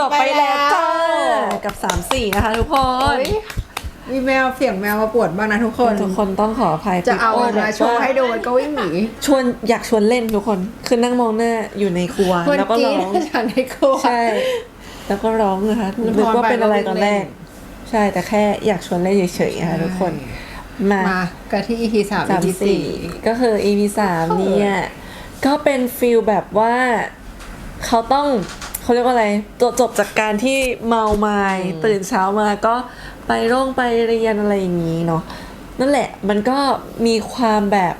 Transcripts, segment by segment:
จบไปแล้วจ้าแล้วกับ 3 4 นะคะทุกคนเฮ้ยมีแมวเสียงแมวมาปวดบ้างนะทุกคน ทุกคนต้องขออภัยจะเอาพี่มันโแบบมาโชว์ให้ดูมันก็วิ่งหนีชวนอยากชวนเล่นทุกคนคือนั่งมองหน้าอยู่ในครัวคนแล้วก็กรีร้ดองฉันในครัวใช่แล้วก็ร้องนะคะคุณนึกว่าพรไปเป็นอะไรก็วิ่งตอนแรกเล่ใช่แต่แค่อยากชวนเล่นเฉยๆนะคะทุกคนมามากันที่ EP สามสาม EP สี่ก็คือ EP สามเนี่ยก็เป็นฟิลแบบว่าเขาต้อง เขาเรียกว่าอะไรตัวจบจากการที่เมาไม้ตื่นเช้ามาก็ไปโรงไปเรียนอะไรอย่างนี้เนาะนั่นแหละมันก็มีความแบบ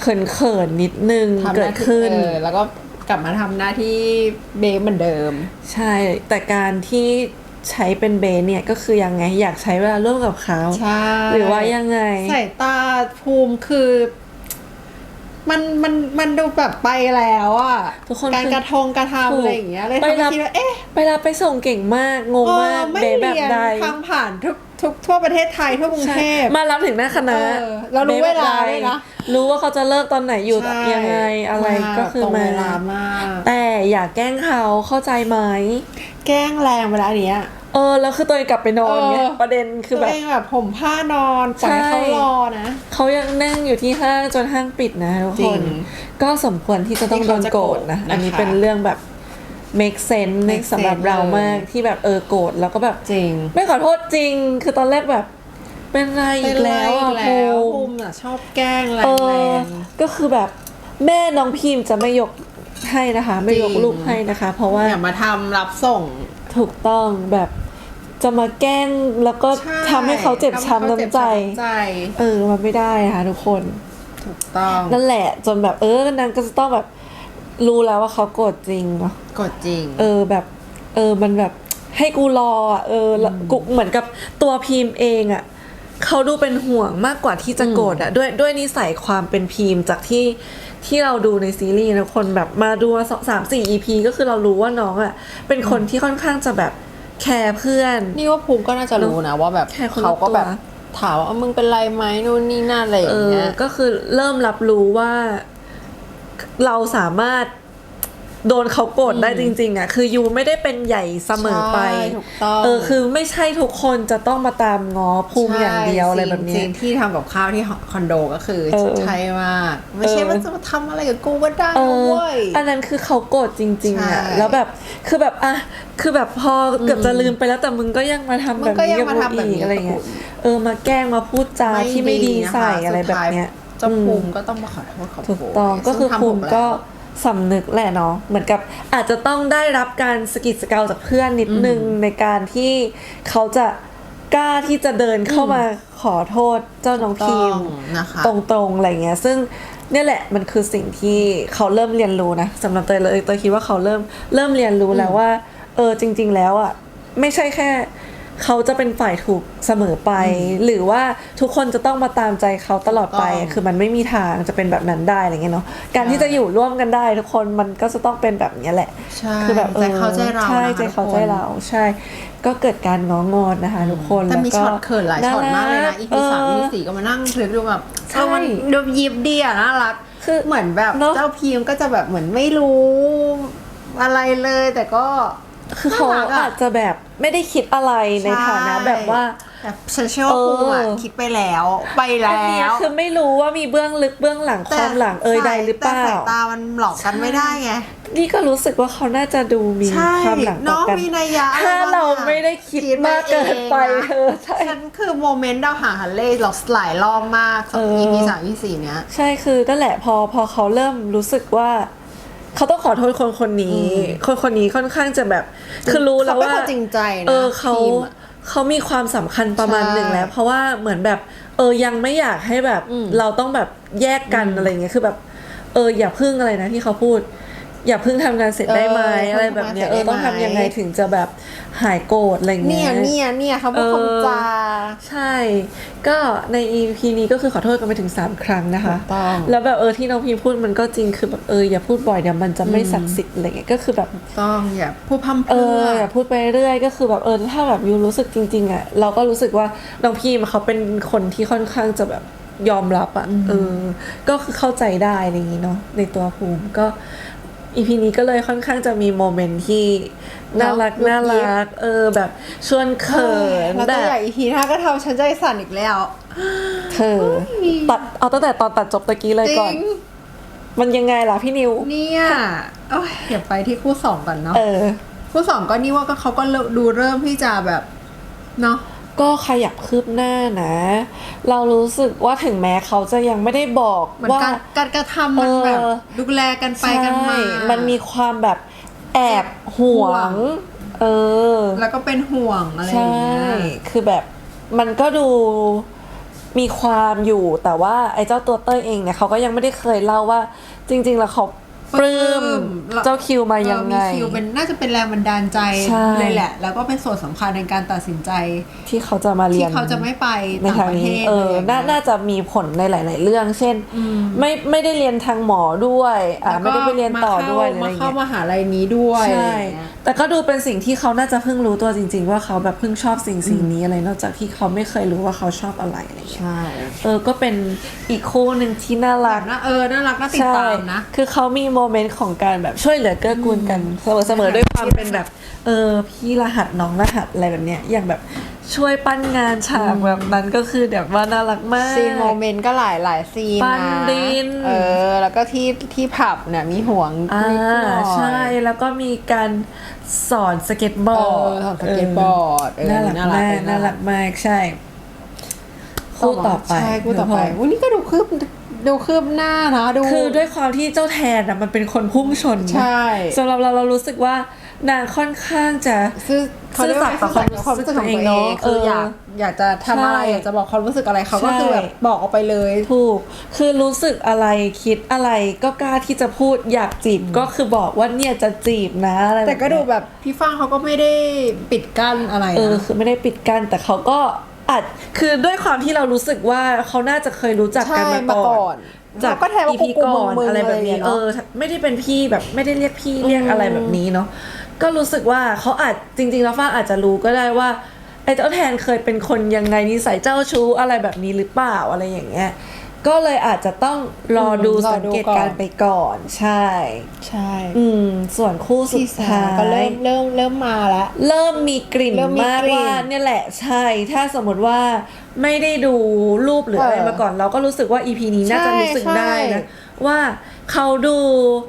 เขินๆนิดนึงทำหเกิน้าดที่ขึ้นเออแล้วก็กลับมาทำหน้าที่เบฟเหมือนเดิม ใช่ แต่การที่ใช้เป็นเบสเนี่ยก็คือยังไงอยากใช้เวลาร่วมกับเขาใช่หรือว่ายังไงสายตาภูมิคือ มันมันมันดูแบบไปแล้วอะทุกคนการคือกระทงกระทำอะไรอย่างเงี้ยเลยไปทำให้รับคิดว่าเอ๊ะไปรับไปส่งเก่งมากงงเออมากไม่เบสแบบเรียนใดทางผ่านทุกทุกทั่วประเทศไทยทั่วกรุงใช่เทพมารับถึงหน้าคณะเออแล้วรู้บสแบบเวลาใด้วยนะรู้ว่าเขาจะเลิกตอนไหนอยู่ใช่ยังไงอะไรก็คือตรงมาเวลามากแต่อย่าแกล้งเขาเข้าใจไหมแกล้งแรงเวลาเนี้ย เออแล้วคือตัวเองกลับไปนอนเนี่ยเออ ประเด็นคือตัวแบบ เองแบบผมผ้านอนปล่อยให้ใช่เขารอนะ เขายังนั่งอยู่ที่ห้างจนห้างปิดนะทุกจริคงน ก็สมควรที่จะต้องที่โดเขานจะโกรธโกรธนะนะคะอันนี้เป็นเรื่องแบบ make sense ใน make สำหรับ sense เราเลยมากที่แบบเออโกรธแล้วก็แบบ จริง ไม่ขอโทษจริง คือตอนแรกแบบ เป็นไรอีกแล้วอะเป็นไรอีกแล้วภูภูมิมิอะชอบแกล้งแรเอองๆก็คือแบบแม่น้องพิมพ์จะไม่ยกให้นะคะ ไม่ยกจริงลูกให้นะคะ เพราะว่า อย่ามาทำรับส่ง ถูกต้องแบบ จะมาแกล้งแล้วก็ใช่ทำให้เขาเจ็บช้ำน้ำใจ ทำให้เขาเจ็บช้ำน้ำใจ เออ มันไม่ได้นะคะทุกคน ถูกต้องนั่นแหละ จนแบบเออนางก็จะต้องแบบ รู้แล้วว่าเขาโกรธจริงเนาะ กดจริง เออแบบ เออมันแบบให้กูรออะเออแล้วกูเหมือนกับตัวพิมพ์เองอะเขาดูเป็นห่วงมากกว่าที่จะโกรธอะด้วยด้วยนิสัยความเป็นพิมพ์จากที่ที่เราดูในซีรีส์นะคนแบบมาดูมาสองสามสี่ EP ก็คือเรารู้ว่าน้องอะเป็นคนที่ค่อนข้างจะแบบ แคร์เพื่อน นี่ว่าภูมิก็น่าจะรู้นะว่าแบบแค่คนละเขาก็แบบตัว ถามว่ามึงเป็นไรไหมนู่นนี่นั่นอะไรอเอย่างอเงี้ย ก็คือเริ่มรับรู้ว่า เราสามารถ โดนเขาโกรธได้จริง ๆ อะ คือยูไม่ได้เป็นใหญ่เสมอไปใช่ถูกต้องเออคือไม่ใช่ทุกคนจะต้องมาตามง้อภูมิอย่างเดียวอะไรแบบจเนี้ริยงๆที่ทำกับข้าวที่คอนโดก็คือเออใช่มากไม่ใช่เออว่าจะมาทำอะไรกับกูก็ได้เอนะอเว้ยอันนั้นคือเขาโกรธจริง ๆอะใช่แล้วแบบคือแบบอะคือแบบพอเกือบจะลืมไปแล้วแต่มึงก็ยังมาทำมึแบงบก็นี้ยังกับมากูทำแบบอีกนี้อะไรกับกูเงี้ยอีกเออมาแกล้งมาพูดจาที่ไม่ดีนะคะใส่อะไรแบบเนี้ยสุดท้าเจ้าภูมิก็ต้องมาขอโทษขอโทษถูกต้องก็คือซึ่งทำภูมิถูก็แล้ว สำนึกแหละเนาะเหมือนกับอาจจะต้องได้รับการสะกิดสะเกาจากเพื่อนนิดนึงในการที่เขาจะกล้าที่จะเดินเข้ามาขอโทษเจ้าน้องพิต้อมงนะคะตรงๆอะไรเงี้ย ซึ่งเนี่ยแหละมันคือสิ่งที่เขาเริ่มเรียนรู้นะสำหรับเตยเลยเตยคิดว่าเขาเริ่มเริ่มเรียนรู้แล้วว่า เออจริง ๆ แล้วอะไม่ใช่แค่ เขาจะเป็นฝ่ายถูกเสมอไป หรือว่าทุกคนจะต้องมาตามใจเขาตลอดไปถูกต้องคือมันไม่มีทางจะเป็นแบบนั้นได้อะไรเงี้ยเนาะการที่จะอยู่ร่วมกันได้ ทุกคนมันก็จะต้องเป็นแบบเนี้ยแหละ ใช่คือแบบใจเขาใจเราใช่นะคะใจเขาทุกคน ใจเราใช่ ก็เกิดการง้องอนนะคะ ทุกคนแต่มีล้วช็อตเขินหลายช็อตมากเลยนะ อีพีสามเออีอพีสี่ก็มานั่งคลิปดูแบบใช่ เออมันดูยิบดีอะน่ารัก คือเหมือนแบบเนอะ เจ้าพีมก็จะแบบเหมือนไม่รู้ อะไรเลยแต่ก็ คือเขาน่รักะอาจจะแบบไม่ได้คิดอะไรในฐานะแบบว่าแต่ฉันเชื่อว่าภูมิอะเออ คิดไปแล้ว ไปอันแล้เนี้ยวคือไม่รู้ว่ามีเบื้องลึกเบื้องหลังความหลังเอ่ยใดหรือเปล่า แต่สายตามันหลอกกันไม่ได้ไง นี่ก็รู้สึกว่าเขาน่าจะดูมีใช่ความหลังต่น้อองกันมีนัยยะถ้าอะไรบงเราอย่งไม่ได้คิดมากเกินไปคิดเออใช่ ฉันคือโมเมนต์ดาวหางฮันเล่เราหลายรอบมากสองเออ EP สาม EP สี่เนี้ย ใช่คือนั่นแหละพอพอเขาเริ่มรู้สึกว่า เขาต้องขอโทษคนคนนี้ คนคนนี้ค่อนข้างจะแบบ คือรู้แล้วว่าเขาเป็นคนจริงใจนะเออเขาทีมอะเขามีความสำคัญประมาณใช่หนึ่งแล้ว เพราะว่าเหมือนแบบเออยังไม่อยากให้แบบอืมเราต้องแบบแยกกันอะไรเงี้ยคือแบบ เอออย่าพึ่งอะไรนะที่เขาพูด อย่าพึ่งทำงานเสร็จได้ไหมเออออะไรแบบเนี้ยเออเพิ่ต้องงทำทำงานเสร็จได้ไหมยังไงถึงจะแบบหายโกรธอะไรเงี้เนี่ยยเนี่ยเนี่ยเขาพูดเออ คำจา ใช่ ก็ใน EP นี้ก็คือขอโทษกันไปถึง 3 ครั้งนะคะ ถูกต้อง แล้วแบบเออที่น้องพีพูดมันก็จริงคือแบบเอออย่าพูดบ่อยเดี๋ยวมันจะไม่ศักดิ์สิทธิ์อะไรเงี้ยก็คือแบบ ต้องอย่าพูดพร่ำเพเอรื่อออย่าพูดไปเรื่อยก็คือแบบเออถ้าแบบยูรู้สึกจริง ๆอะเราก็รู้สึกว่าน้องพีมเขาเป็นคนที่ค่อนข้างจะแบบยอมรับอะเออ ก็คือเข้าใจได้อะไรอย่างงี้เนาะในตัวภูมิก็ อีพีนี้ก็เลยค่อนข้างจะมีโมเมนต์ที่น่ารักเนอะน่ายุบยิบรัก เออแบบชวนเขินแล้วแบตัวบใหญ่อีพีหน้าก็ทำฉันใจสั่นอีกแล้ว เธอตัดเอาตั้งแต่ตอนตัดจบตะกี้เลยจริก่อนงมันยังไงล่ะพี่นิว เนี่ยโอ้ยเดี๋ยวไปที่คู่สองก่อนเนาะเออคู่สองก็นี่ว่าก็เขาก็เริ่มดูเริ่มที่จะแบบเนาะ ก็ขยับคืบหน้านะ เรารู้สึกว่าถึงแม้เขาจะยังไม่ได้บอกเหมือนว่าการการกระทำมันแบบเออดูแลกันไปกันมาใช่มันมีความแบบแอบห่วห่วงงเออ แล้วก็เป็นห่วงอะไรอย่างใช่เงี้ยคือแบบมันก็ดูมีความอยู่แต่ว่าไอ้เจ้าตัวเต้ยเองเนี่ยเขาก็ยังไม่ได้เคยเล่าว่า จริง ๆ แล้วเขา ปลื้มแล้วเจ้าคิวมายังไงเออมีคิวเป็นน่าจะเป็นแรงบันดาลใจใช่เลยแหละ แล้วก็เป็นส่วนสำคัญในการตัดสินใจ ที่เขาจะมาเรีที่ยนเขาจะไม่ไปในต่างทางประเทนี้ศเอออะไรย่งน่างี้ยน่าจะมีผลในหลาย ๆ เรื่อง เช่น ไม่ไม่ได้เรียนทางหมอด้วยอ่าแล้วก็ไม่ได้ไปเรียนต่อด้วยหรือมาอะไรเข้าเงี้ยมาหาลัยนี้ด้วยใช่อะไรอย่างเงี้ยแต่ก็ดูเป็นสิ่งที่เขาน่าจะเพิ่งรู้ตัวจริง ๆ ว่าเขาแบบเพิ่งชอบสิ่งสิ่งนี้อะไรนอกจากที่เขาไม่เคยรู้ว่าเขาชอบอะไรอะไรเงี้ยใช่เออก็เป็นอีกคู่หนึ่งที่น่าแบรักบน่าเออน่ารักน่าติดตามนะคือเขามีโมเมนต์ของการแบบช่วยเหลือเกื้อกูลกันเสมอๆด้วยความเป็นแบบ เออพี่รหัสน้องรหัสอะไรแบบเนี้ยอย่างแบบช่วยปั้นงานฉากแบบนั้นก็คือแบบว่าน่ารักมาก ซีนโมเมนต์ก็หลายหลายซีนปั้นนะดิน เออ แล้วก็ที่ที่ผับเนี่ยมีห่วงอ่านิดหน่อยใช่แล้วก็มีการสอนสเก็ตบอร์ดเออสอนสเก็ตบอร์ดเออน่ารักน่ารักมากเลยน่ารักมากใช่ คู่ต่อไปใช่คู่ต่อไปวันนี้ก็ดูคืบ ดูคืบหน้านะดู คือด้วยความที่เจ้าแทนอะมันเป็นคนพุ่งชนนะใช่สำหรับเราเรารู้สึกว่านางค่อนข้างจะซื่อเขาเรียกว่าซื่อสัตย์ต่อซื่อสัตย์กับความรู้สึกของตัวเองเนอะคือเอออยากอยากจะทำอะไรใช่อยากจะบอกความรู้สึกอะไรเขาก็ใช่คือแบบบอกออกไปเลยถูก คือรู้สึกอะไรคิดอะไรก็กล้าที่จะพูดอยากจีบก็คือบอกว่าเนี่ยจะจีบนะอะไรแต่ก็บบดูเนี้ยแบบพี่ฟ้างเขาก็ไม่ได้ปิดกั้นอะไรเออนะคือไม่ได้ปิดกั้นแต่เขาก็ อาจคือด้วยความที่เรารู้สึกว่าเขาน่าจะเคยรู้จักกันใช่มาก่อนมาก่อน จากก็แทนว่าอีพีกูก่อนมึงๆอะไรแบบนี้อะไรอย่างเงี้ยเอเนอะอไม่ได้เป็นพี่แบบไม่ได้เรียกพี่เรียกอะไรแบบนี้เนาะก็รู้สึกว่าเขาอาจจริงๆแล้วฟ้างอาจจะรู้ก็ได้ว่าไอ้เจ้าแทนเคยเป็นคนยังไงนิสัยเจ้าชู้อะไรแบบนี้หรือเปล่าอะไรอย่างเงี้ย ก็เลยอาจจะต้องรอดูอืมรอสังดูเกตก่อนการณ์ไปก่อนใช่ ใช่ อืม ส่วนคู่สุที่ดสาท้ามก็เริ่ยมเริ่มเริ่มมาแล้วเริ่มมีกลิ่นเริ่มมีมากกลิ่นว่าเนี่ยแหละใช่ ถ้าสมมติว่าไม่ได้ดูรูปหรืออะไรเออมาก่อน เราก็รู้สึกว่า EP นี้น่าจะใช่รู้สึกใช่ได้นะ ว่าเขาดู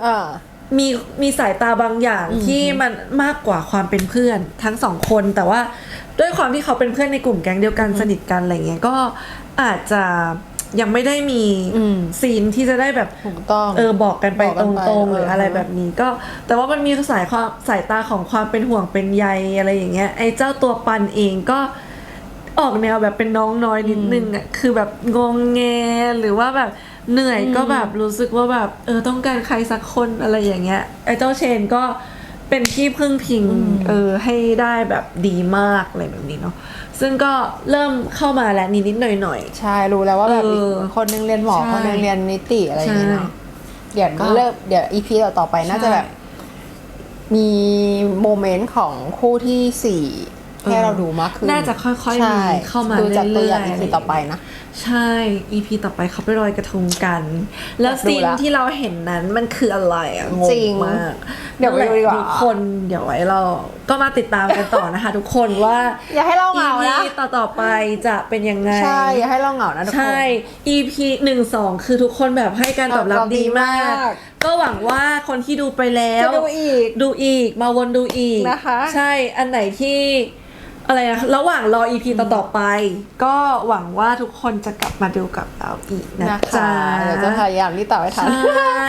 อ่ามีมีสายตาบางอย่างที่มันมากกว่าความเป็นเพื่อนทั้งสองคนแต่ว่าด้วยความที่เขาเป็นเพื่อนในกลุ่มแก๊งเดียวกันสนิทกันอะไรเงี้ยก็อาจจะ ยังไม่ได้มีอืมซีนที่จะได้แบบ ถูกต้อง เออบอกกันไปบอกตกันไปรงๆ หรือเออออะไรแบบนี้ก็ แต่ว่ามันมีสายความสายตาของความเป็นห่วงเป็นใยอะไรอย่างเงี้ยไอ้เจ้าตัวปันเองก็ออกแนวแบบเป็นน้องน้อยนิดนึงอะคือแบบงงแงหรือว่าแบบเหนื่อยก็แบบรู้สึกว่าแบบเออต้องการใครสักคนอะไรอย่างเงี้ยไอ้เจ้าเชนก็เป็นที่พึ่งพิงเออให้ได้แบบดีมากอะไรแบบนี้เนาะ ซึ่งก็เริ่มเข้ามาแล้วนิดๆหน่อยๆใช่รู้แล้วว่าแบบเอออีกคนนึงเรียนหมอใช่คนนึงเรียนนิติอะไรอย่างเงี้ยเนาะเดี๋ยวก็เริ่มเดี๋ยวอีพีต่อๆไปน่าจะแบบ มีโมเมนต์ของคู่ที่สี่ให้เราดูมากขึ้นน่าจะค่อยๆใช่มีเข้ามาดูจากตัวอย่างเรื่อีอยๆ พีต่อไปนะใช่ EP ต่อไปเขาไปลอยกระทงกัน แล้วอยากดูซีนละที่เราเห็นนั้นมันคืออะไรอะงจริงงมากเดี๋ยวไปดูดีกว่า ทุกคนเดี๋ยวไว้เรา ก็มาติดตามกันต่อนะคะ ทุกคนว่า อย่าให้เราเหงา EP นะ ต่อต่อๆไปจะเป็นยังไง ใช่ อย่าให้เราเหงานะทุกคน ใช่ EP หนึ่งสองคือทุกคนแบบให้การตอบรับตอบรับดีดีมากมากก็หวังว่าคนที่ดูไปแล้ว จะดูอีก ดูอีกมาวนดูอีกนะคะ ใช่อันไหนที่ อะไรนะระหว่างรอ EP ต่อๆไป ก็หวังว่าทุกคนจะกลับมาดูกับเราอีกนะนะจ๊ะคะเดี๋ยวจะพยายามรีบต่อให้ทัน ใช่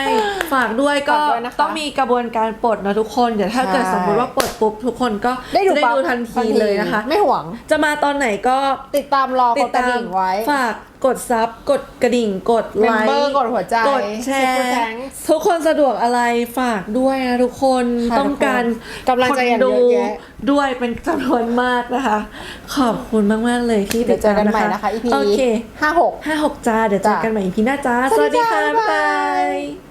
ฝากด้วยก็ฝากด้วยนะคะต้องมีกระบวนการปลดนะทุกคนเดี๋ยวถ้าเกิดใช่ สมมติว่าปลดปุ๊บทุกคนก็ได้ดูจะได้ปั๊บดูทันทีเลยนะคะ ไม่ห่วง จะมาตอนไหนก็ติดตามรอกติดดกระตามดิ่งไว้ ฝากกดซับกดกระดิ่ง กดไล Member ค์กดหัวใจกดแช Super ร์ Thanks ทุกคนสะดวกอะไรฝากด้วยนะทุกคนค่ะต้องการทุกคนกำลังใจอย่างคนดูเยอะแยะด้วยเป็นจำนวนมากนะคะ ขอบคุณมาก ๆ เลยที่เดี๋ติยดวเจอตามกันนะใหม่คะนะคะ EP โอเคห้าหก ห้าหกจ้าเดี๋ยวเจอจ้ากันใหม่อีพีหน้าจ้าสวัสดีค่ะจ้าบ๊ายบายบ๊ายบาย